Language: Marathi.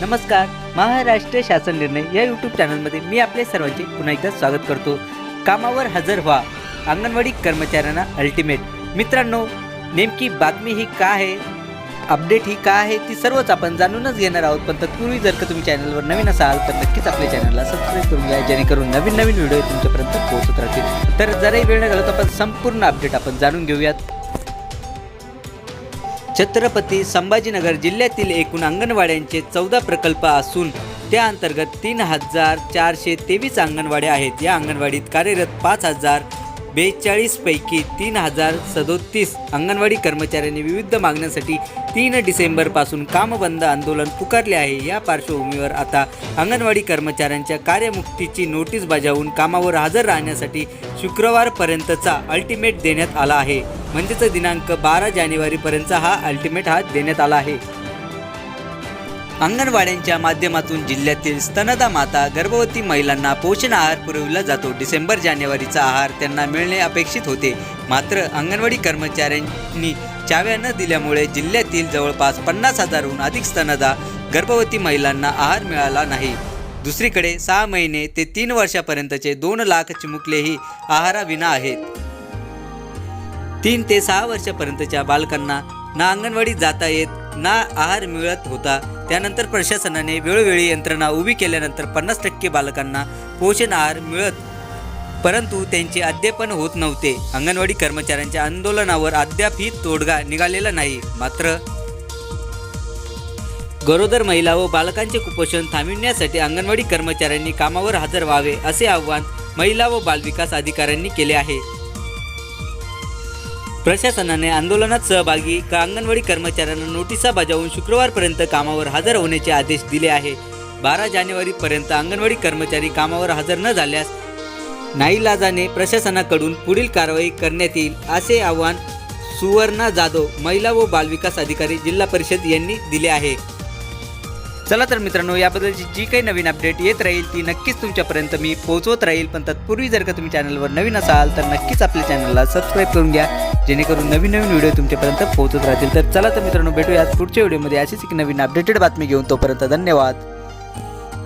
नमस्कार महाराष्ट्र शासन निर्णय या यूट्यूब चॅनलमध्ये मी आपले सर्वांचे पुन्हा एकदा स्वागत करतो. कामावर हजर व्हा. अंगणवाडी कर्मचाऱ्यांना अल्टिमेट मित्रांनो नेमकी बातमी ही का आहे? अपडेट ही का आहे? ती सर्वच आपण जाणूनच घेणार आहोत. पण तत्पूर्वी जर का तुम्ही चॅनलवर नवीन असाल तर नक्कीच आपल्या चॅनलला सबस्क्राईब करून घ्या. जेणेकरून नवीन नवीन व्हिडिओ तुमच्यापर्यंत पोहोचत राहतील. तर जरही वेळ न घालवता आपण संपूर्ण अपडेट आपण जाणून घेऊयात. छत्रपती संभाजीनगर जिल्ह्यातील एकूण अंगणवाड्यांचे चौदा प्रकल्प असून त्या अंतर्गत तीन हजार चारशे तेवीस अंगणवाड्या आहेत. या अंगणवाडीत कार्यरत पाच हजार बेचाळीसपैकी तीन हजार सदोतीस अंगणवाडी कर्मचाऱ्यांनी विविध मागण्यांसाठी तीन डिसेंबरपासून कामबंद आंदोलन पुकारले आहे. या पार्श्वभूमीवर आता अंगणवाडी कर्मचाऱ्यांच्या कार्यमुक्तीची नोटीस बजावून कामावर हजर राहण्यासाठी शुक्रवारपर्यंतचा अल्टिमेट देण्यात आला आहे. म्हणजेच दिनांक बारा जानेवारीपर्यंतचा हा अल्टिमेट हा देण्यात आला आहे. अंगणवाड्यांच्या माध्यमातून जिल्ह्यातील स्तनदा माता गर्भवती महिलांना पोषण आहार पुरविला जातो. डिसेंबर जानेवारीचा आहार त्यांना मिळणे अपेक्षित होते. मात्र अंगणवाडी कर्मचाऱ्यांनी चाव्या न दिल्यामुळे जिल्ह्यातील जवळपास पन्नास हजारहून अधिक स्तनदा गर्भवती महिलांना आहार मिळाला नाही. दुसरीकडे सहा महिने ते तीन वर्षापर्यंतचे दोन लाख चिमुकलेही आहाराविना आहेत. तीन ते सहा वर्षापर्यंतच्या बालकांना ना अंगणवाडीत जाता येत ना आहार मिळत होता. त्यानंतर प्रशासनाने वेळोवेळी यंत्रणा उभी केल्यानंतर पन्नास टक्के बालकांना पोषण आहार मिळत परंतु त्यांचे अद्यापन होत नव्हते. अंगणवाडी कर्मचाऱ्यांच्या आंदोलनावर अद्यापही तोडगा निघालेला नाही. मात्र गरोदर महिला व बालकांचे कुपोषण थांबविण्यासाठी अंगणवाडी कर्मचाऱ्यांनी कामावर हजर व्हावे असे आवाहन महिला व बालविकास अधिकाऱ्यांनी केले आहे. प्रशासनाने आंदोलनात सहभागी का अंगणवाडी कर्मचाऱ्यांना नोटिसा बजावून शुक्रवारपर्यंत कामावर हजर होण्याचे आदेश दिले आहे? बारा जानेवारीपर्यंत अंगणवाडी कर्मचारी कामावर हजर न झाल्यास नाईलाजाने प्रशासनाकडून पुढील कारवाई करण्यात येईल असे आव्हान सुवर्णा जाधव महिला व बालविकास अधिकारी जिल्हा परिषद यांनी दिले आहे. चला तर मित्रांनो याबद्दलची जी काही नवीन अपडेट येत राहील ती नक्कीच तुमच्यापर्यंत मी पोहोचवत राहील. पण तत्पूर्वी जर का तुम्ही चॅनलवर नवीन असाल तर नक्कीच आपल्या चॅनलला सबस्क्राईब करून घ्या. जेणेकरून नवीन नवीन व्हिडिओ तुमच्यापर्यंत पोहोचत राहतील. तर चला तर मित्रांनो भेटूयात पुढच्या व्हिडिओमध्ये. अशीच एक नवीन अपडेटेड बातमी घेऊन तोपर्यंत धन्यवाद.